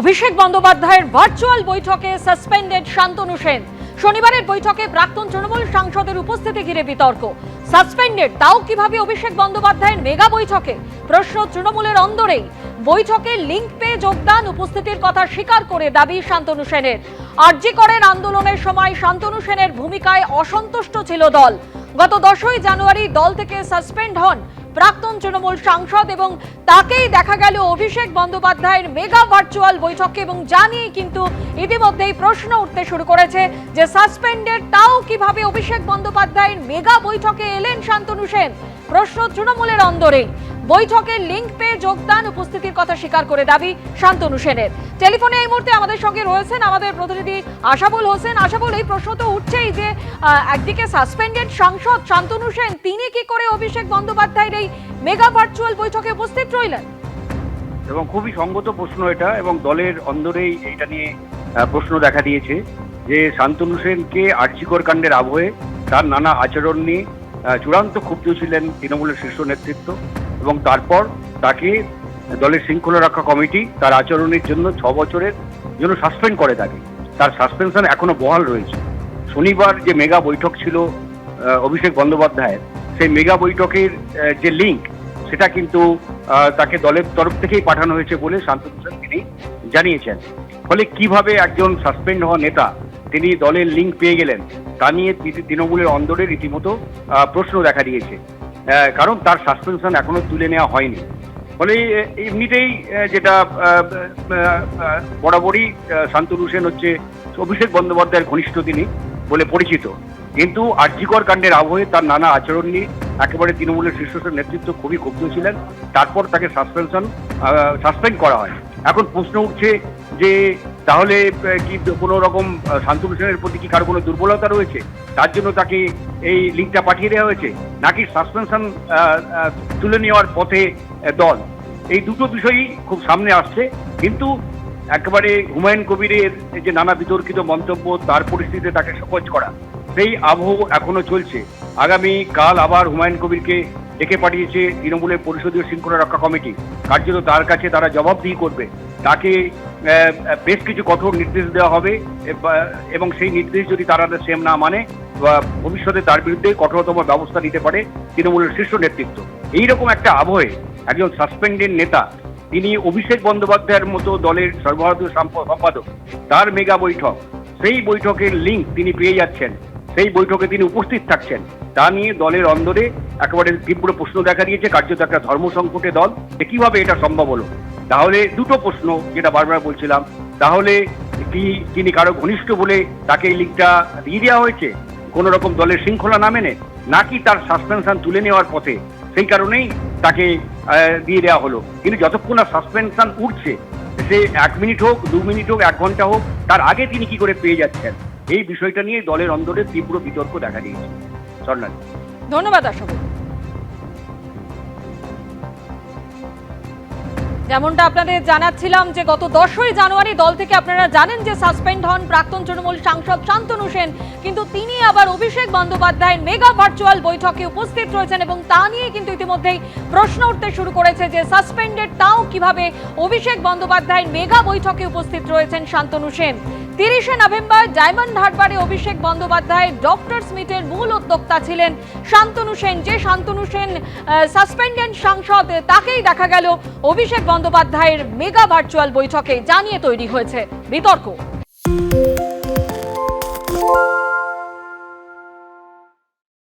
অভিষেক বন্দ্যোপাধ্যায়ের ভার্চুয়াল বৈঠকে সাসপেন্ডেড শান্তনু সেন। শনিবারের বৈঠকে প্রাক্তন তৃণমূল সাংসদের উপস্থিতি ঘিরে বিতর্ক। সাসপেন্ডেড তাও কীভাবে অভিষেক বন্দ্যোপাধ্যায়ের মেগা বৈঠকে? প্রশ্ন তৃণমূলের অন্দরেই। বৈঠকে লিঙ্ক পেয়ে যোগদান উপস্থিতির কথা স্বীকার করে দাবি শান্তনু সেনের। আরজি করেন আন্দোলনের সময় শান্তনু সেনের ভূমিকায় অসন্তুষ্ট ছিল দল। গত দশই জানুয়ারি দল থেকে সাসপেন্ড হন প্রাক্তন তৃণমূল সাংসদ এবং তাকেই দেখা গেল অভিষেক বন্দ্যোপাধ্যায়ের মেগা ভার্চুয়াল বৈঠকে এবং জানিয়ে কিন্তু ইতিমধ্যেই প্রশ্ন উঠতে শুরু করেছে যে সাসপেন্ডেড তাও কীভাবে অভিষেক বন্দ্যোপাধ্যায়ের মেগা বৈঠকে এলেন শান্তনু সেন? প্রশ্ন তৃণমূলের অন্দরেই। বৈঠকের লিঙ্ক পেয়ে যোগদান, উপস্থিতির কথা স্বীকার করে দাবি শান্তনু সেনের। টেলিফোনে এই মুহূর্তে আমাদের সঙ্গে রয়েছেন আমাদের প্রতিনিধি আশাবুল হোসেন। আশাবুল, এই প্রশ্ন তো উঠছেই যে একদিকে সাসপেন্ডেড সাংসদ শান্তনু সেন, তিনি কি করে অভিষেক বন্দ্যোপাধ্যায়ের এই মেগা ভার্চুয়াল বৈঠকে উপস্থিত রইলেন? এবং খুবই সঙ্গত প্রশ্ন এটা এবং দলের অন্দরেই এটা নিয়ে প্রশ্ন দেখা দিয়েছে যে শান্তনু সেনকে আর্চিকর কাণ্ডের আবহে তার নানা আচরণ নিয়ে চূড়ান্ত ক্ষুব্ধ ছিলেন তৃণমূলের শীর্ষ নেতৃত্ব। এবং তারপর তাকে দলের শৃঙ্খলা রক্ষা কমিটি তার আচরণের জন্য ছ বছরের জন্য সাসপেন্ড করে তাকে। তার সাসপেনশন এখনও বহাল রয়েছে। শনিবার যে মেগা বৈঠক ছিল অভিষেক বন্দ্যোপাধ্যায়ের, সেই মেগা বৈঠকের যে লিঙ্ক, সেটা কিন্তু তাকে দলের তরফ থেকেই পাঠানো হয়েছে বলে শান্তনু তিনি জানিয়েছেন। ফলে কীভাবে একজন সাসপেন্ড হওয়া নেতা তিনি দলের লিঙ্ক পেয়ে গেলেন, তা নিয়ে তৃণমূলের অন্দরে রীতিমতো প্রশ্ন দেখা দিয়েছে। কারণ তার সাসপেনশন এখনও তুলে নেওয়া হয়নি। ফলে এমনিতেই যেটা বরাবরই আহ, শান্তনু সেন হচ্ছে অভিষেক বন্দ্যোপাধ্যায়ের ঘনিষ্ঠ তিনি বলে পরিচিত। কিন্তু আর্যিকর কাণ্ডের আবহে তার নানা আচরণ নিয়ে একেবারে তৃণমূলের শীর্ষ নেতৃত্ব খুবই ক্ষুব্ধ ছিলেন। তারপর তাকে সাসপেনশন সাসপেন্ড করা হয়। এখন প্রশ্ন উঠছে যে তাহলে কি কোনো রকম শান্তনু প্রতি কি কারও কোনো দুর্বলতা রয়েছে? তার জন্য তাকে এই লিঙ্কটা পাঠিয়ে দেওয়া হয়েছে। নাকি সাসপেনশন তুলে নেওয়ার পথে দল। এই দুটো বিষয়ই খুব সামনে আসছে। কিন্তু একেবারে হুমায়ুন কবিরের যে নানা বিতর্কিত মন্তব্য, তার পরিস্থিতিতে তাকে সহজ করা, সেই আবহ এখনও চলছে। আগামী কাল আবার হুমায়ুন কবিরকে ডেকে পাঠিয়েছে তৃণমূলের পরিষদীয় শৃঙ্খলা রক্ষা কমিটি। কার্যত তার কাছে তারা জবাবদিহি করবে। তাকে বেশ কিছু কঠোর নির্দেশ দেওয়া হবে এবং সেই নির্দেশ যদি তারা সেম না মানে ভবিষ্যতে তার বিরুদ্ধে কঠোরতম ব্যবস্থা নিতে পারে তৃণমূলের শীর্ষ নেতৃত্ব। এইরকম একটা আবহে একজন সাসপেন্ডেড নেতা, তিনি অভিষেক বন্দ্যোপাধ্যায়ের মতো দলের সর্বভারতীয় সাম্প- সম্পাদক, তার মেগা বৈঠক, সেই বৈঠকের লিঙ্ক তিনি পেয়ে যাচ্ছেন, সেই বৈঠকে তিনি উপস্থিত থাকছেন। তা নিয়ে দলের অন্দরে একেবারে তীব্র প্রশ্ন দেখা দিয়েছে, কার্যত একটা ধর্ম সংকটে দল কীভাবে এটা সম্ভব হলো? তাহলে দুটো প্রশ্ন যেটা বারবার বলছিলাম, তাহলে কি তিনি কারও ঘনিষ্ঠ বলে তাকে এই লিঙ্কটা দিয়ে দেওয়া হয়েছে? কোন রকম দলের শৃঙ্খলা না মেনে নাকি তার সাসপেনশন তুলে নেওয়ার পথে। সেই কারণেই তাকে দিয়ে দেওয়া হলো। কিন্তু যতক্ষণ না সাসপেনশন উঠছে, সে এক মিনিট হোক, দু মিনিট হোক, এক ঘণ্টা হোক, তার আগে তিনি কি করে পেয়ে যাচ্ছেন? এই বিষয়টা নিয়ে দলের অন্দরে তীব্র বিতর্ক দেখা দিয়েছে। ধন্যবাদ আশাবুল যেমনটা আপনাদের জানাচ্ছিলাম যে গত দশই জানুয়ারি দল থেকে আপনারা জানেন যে সাসপেন্ড হন প্রাক্তন তৃণমূল সাংসদ শান্তনু সেন। কিন্তু তিনি আবার অভিষেক বন্দ্যোপাধ্যায়ের মেগা ভার্চুয়াল বৈঠকে উপস্থিত রয়েছেন এবং তা নিয়ে কিন্তু ইতিমধ্যেই প্রশ্ন উঠতে শুরু করেছে যে সাসপেন্ডেড তাও কীভাবে অভিষেক বন্দ্যোপাধ্যায়ের মেগা বৈঠকে উপস্থিত রয়েছেন শান্তনু সেন। তিরিশে নভেম্বর ডায়মন্ড হারবারে অভিষেক বন্দ্যোপাধ্যায়, ডক্টর স্মিথের মূল উদ্যোক্তা ছিলেন শান্তনু সেন। যে শান্তনু সেন সাসপেন্ডেন্ট সাংসদ, তাকেই দেখা গেল অভিষেক বন্দ্যোপাধ্যায়ের মেগা ভার্চুয়াল বৈঠকে। জানিয়ে তৈরি হয়েছে বিতর্ক।